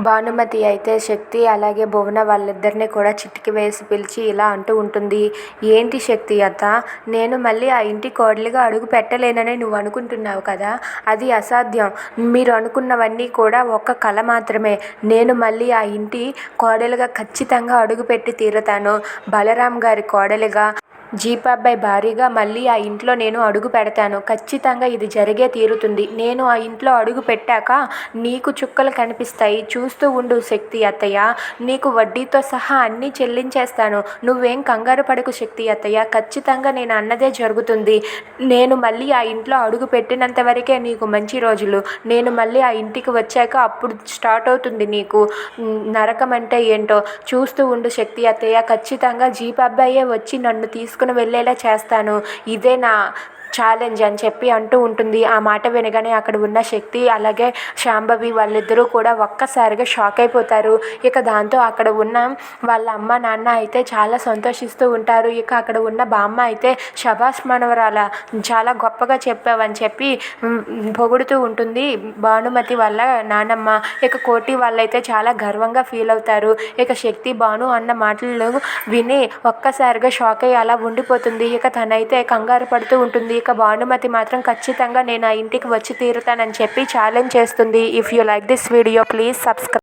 భానుమతి అయితే శక్తి అలాగే భువన వాళ్ళిద్దరిని కూడా చిటికి వేసి పిలిచి ఇలా అంటూ ఉంటుంది. ఏంటి శక్తి అత్త? నేను మళ్ళీ ఆ ఇంటి కోడలిగా అడుగు పెట్టలేనని నువ్వు అనుకుంటున్నావు కదా? అది అసాధ్యం. మీరు అనుకున్నవన్నీ కూడా ఒక్క కళ మాత్రమే. నేను మళ్ళీ ఆ ఇంటి కోడలుగా ఖచ్చితంగా అడుగుపెట్టి తీరుతాను. బలరాం గారి కోడలిగా జీపాబాయ్ భారీగా మళ్ళీ ఆ ఇంట్లో నేను అడుగు పెడతాను. ఖచ్చితంగా ఇది జరిగే తీరుతుంది. నేను ఆ ఇంట్లో అడుగు పెట్టాక నీకు చుక్కలు కనిపిస్తాయి. చూస్తూ ఉండు శక్తి అత్తయ్య. నీకు వడ్డీతో సహా అన్నీ చెల్లించేస్తాను. నువ్వేం కంగారు పడకు శక్తి అత్తయ్య. ఖచ్చితంగా నేను అన్నదే జరుగుతుంది. నేను మళ్ళీ ఆ ఇంట్లో అడుగు పెట్టినంత వరకే నీకు మంచి రోజులు. నేను మళ్ళీ ఆ ఇంటికి వచ్చాక అప్పుడు స్టార్ట్ అవుతుంది నీకు. నరకం అంటే ఏంటో చూస్తూ ఉండు శక్తి అత్తయ్య. ఖచ్చితంగా జీప్ అబ్బాయే వచ్చి నన్ను తీసుకు తీసుకుని వెళ్ళేలా చేస్తాను. ఇదే నా ఛాలెంజ్ అని చెప్పి అంటూ ఉంటుంది. ఆ మాట వినగానే అక్కడ ఉన్న శక్తి అలాగే శాంభవి వాళ్ళిద్దరూ కూడా ఒక్కసారిగా షాక్ అయిపోతారు. ఇక దాంతో అక్కడ ఉన్న వాళ్ళ అమ్మ నాన్న అయితే చాలా సంతోషిస్తూ ఉంటారు. ఇక అక్కడ ఉన్న బామ్మ అయితే శభాష్ మనవరాల చాలా గొప్పగా చెప్పావని చెప్పి పొగుడుతూ ఉంటుంది. భానుమతి వాళ్ళ నానమ్మ ఇక కోటి వాళ్ళైతే చాలా గర్వంగా ఫీల్ అవుతారు. ఇక శక్తి భాను అన్న మాటలు విని ఒక్కసారిగా షాక్ అయ్యి అలా ఉండిపోతుంది. ఇక తనైతే కంగారు పడుతూ ఉంటుంది. ఇక భానుమతి మాత్రం ఖచ్చితంగా నేను ఆ ఇంటికి వచ్చి తీరుతానని చెప్పి ఛాలెంజ్ చేస్తుంది. If you like this video please subscribe